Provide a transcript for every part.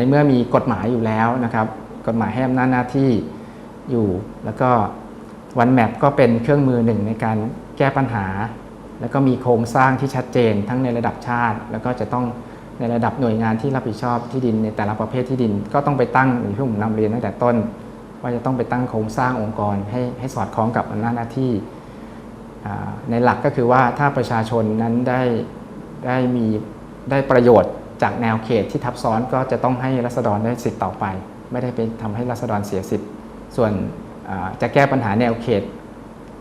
ในเมื่อมีกฎหมายอยู่แล้วนะครับ กฎหมายให้อำนาจหน้าที่อยู่ แล้วก็วันแมปก็เป็นเครื่องมือหนึ่งในการแก้ปัญหา แล้วก็มีโครงสร้างที่ชัดเจนทั้งในระดับชาติ แล้วก็จะต้องในระดับหน่วยงานที่รับผิดชอบที่ดินในแต่ละประเภทที่ดิน ก็ต้องไปตั้งอย่างที่ผมนำเรียนตั้งแต่ต้น ว่าจะต้องไปตั้งโครงสร้างองค์กรให้ให้สอดคล้องกับอำนาจหน้าที่ในหลักก็คือว่าถ้าประชาชนนั้นได้ได้มีได้ประโยชน์ จากแนวเขตที่ทับซ้อนก็จะต้องให้รัษฎรได้สิทธิ์ต่อไป ไม่ได้ไปทำให้รัษฎรเสียสิทธิ์ ส่วนจะแก้ปัญหาแนวเขต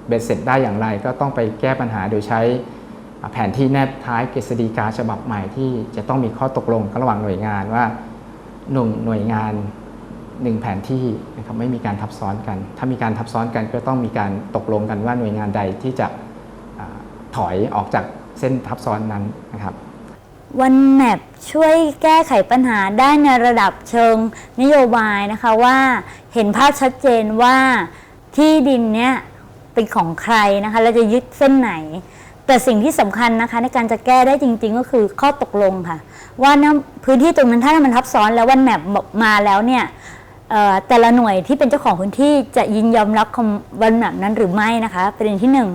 เบ็ดเสร็จได้อย่างไร ก็ต้องไปแก้ปัญหาโดยใช้แผนที่แนบท้ายกฤษฎีกาฉบับใหม่ที่จะต้องมีข้อตกลงกันระหว่างหน่วยงานว่าหนึ่งหน่วยงานหนึ่งแผนที่นะครับไม่มีการทับซ้อนกัน ถ้ามีการทับซ้อนกันก็ต้องมีการตกลงกันว่าหน่วยงานใดที่จะอ่าถอยออกจากเส้นทับซ้อนนั้นนะครับ วันแมปช่วยแก้ไขปัญหาได้ในระดับเชิงนโยบายนะคะว่าเห็นภาพชัดเจนว่าที่ดินเนี้ยเป็นของใครนะคะเราจะยึดเส้นไหน แต่สิ่งที่สำคัญนะคะในการจะแก้ได้จริง ๆ ก็คือข้อตกลงค่ะ ว่านะพื้นที่ตรงนั้นถ้ามันทับซ้อนแล้ววันแมปมาแล้วเนี่ยแต่ละหน่วยที่เป็นเจ้าของพื้นที่จะยินยอมรับคำวันแมปนั้นหรือไม่นะคะ ประเด็นที่หนึ่ง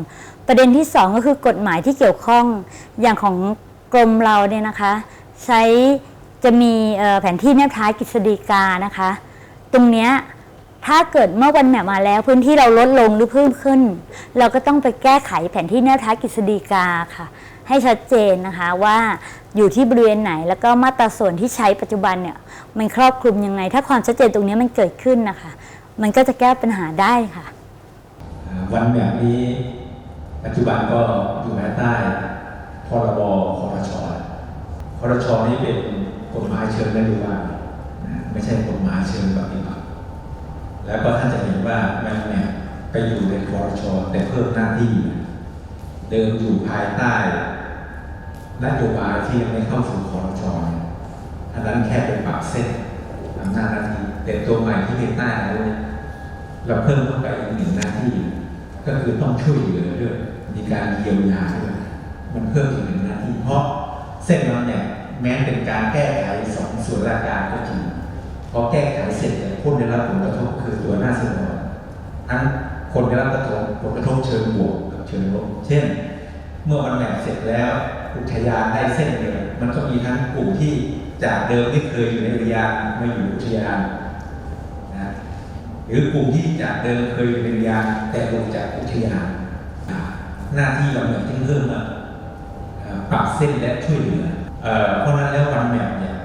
ประเด็นที่สองก็คือกฎหมายที่เกี่ยวข้องอย่างของ กรมเราเนี่ยนะคะ ใช้จะมีแผนที่แนบท้ายกฤษฎีกานะคะ ตรงเนี้ยถ้าเกิดเมื่อวันแมปมาแล้วพื้นที่เราลดลงหรือเพิ่มขึ้น เราก็ต้องไปแก้ไขแผนที่แนบท้ายกฤษฎีกาค่ะ ให้ชัดเจนนะคะว่าอยู่ที่บริเวณไหนแล้วก็มาตราส่วนที่ใช้ปัจจุบันเนี่ยมันครอบคลุมยังไง ถ้าความชัดเจนตรงนี้มันเกิดขึ้นนะคะ มันก็จะแก้ปัญหาได้ค่ะ วันแบบนี้ปัจจุบันก็อยู่ภายใต้ พรบคอรชคอรชนี่เป็นกฎหมายเชิงนโยบายไม่ใช่กฎหมายเชิงปฏิบัติ แล้วก็ท่านจะเห็นว่าแมนเนี่ยไปอยู่ในคอรชแต่เพิ่มหน้าที่ เดิมอยู่ภายใต้นโยบายที่ยังไม่เข้าสู่คอรชเนี่ยอันนั้นแค่เป็นปรับเส้นอำนาจหน้าที่แต่ตัวใหม่ที่เป็นใต้แล้วเนี่ยเราเพิ่มเข้าไปอีกหนึ่งหน้าที่ ก็คือต้องช่วยเหลือด้วยมีการเยียวยาด้วย มันเพิ่มอีกหนึ่งหน้าที่เพราะเส้นเราเนี่ยแม้เป็นการแก้ไขสองส่วนราชการก็จริงพอแก้ไขเสร็จเนี่ยผู้ได้รับผลกระทบคือตัวหน้าเส้นเราทั้งคนได้รับกระทบผลกระทบเชิงบวกกับเชิงลบเช่น เมื่อวันแมปเสร็จแล้วอุทยานได้เส้นเดียมันก็มีทั้งกลุ่มที่จากเดิมที่เคยอยู่ในอุทยานมาอยู่อุทยานนะหรือกลุ่มที่จากเดิมเคยเป็นยานแต่ลงจากอุทยานหน้าที่เราเนี่ยจึงเพิ่มมา ปรับเส้นและช่วยเหลือเพราะนั้นแล้ววันแมปเนี่ย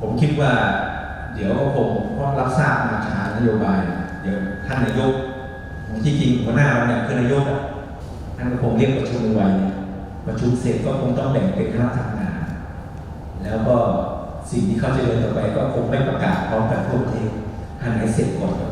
ผมคิดว่าเดี๋ยวก็คงรับทราบมาชานโยบาย เดี๋ยวท่านนายกที่จริงหัวหน้าเราเนี่ยคือนายกท่านก็คงเรียกประชุมไว้เนี่ยประชุมเสร็จก็คงต้องแบ่งเป็นคณะทำงาน แล้วก็สิ่งที่เขาจะเดินต่อไปก็คงไม่ประกาศพร้อมกันทั่วประเทศให้ไหนเสร็จก่อนก็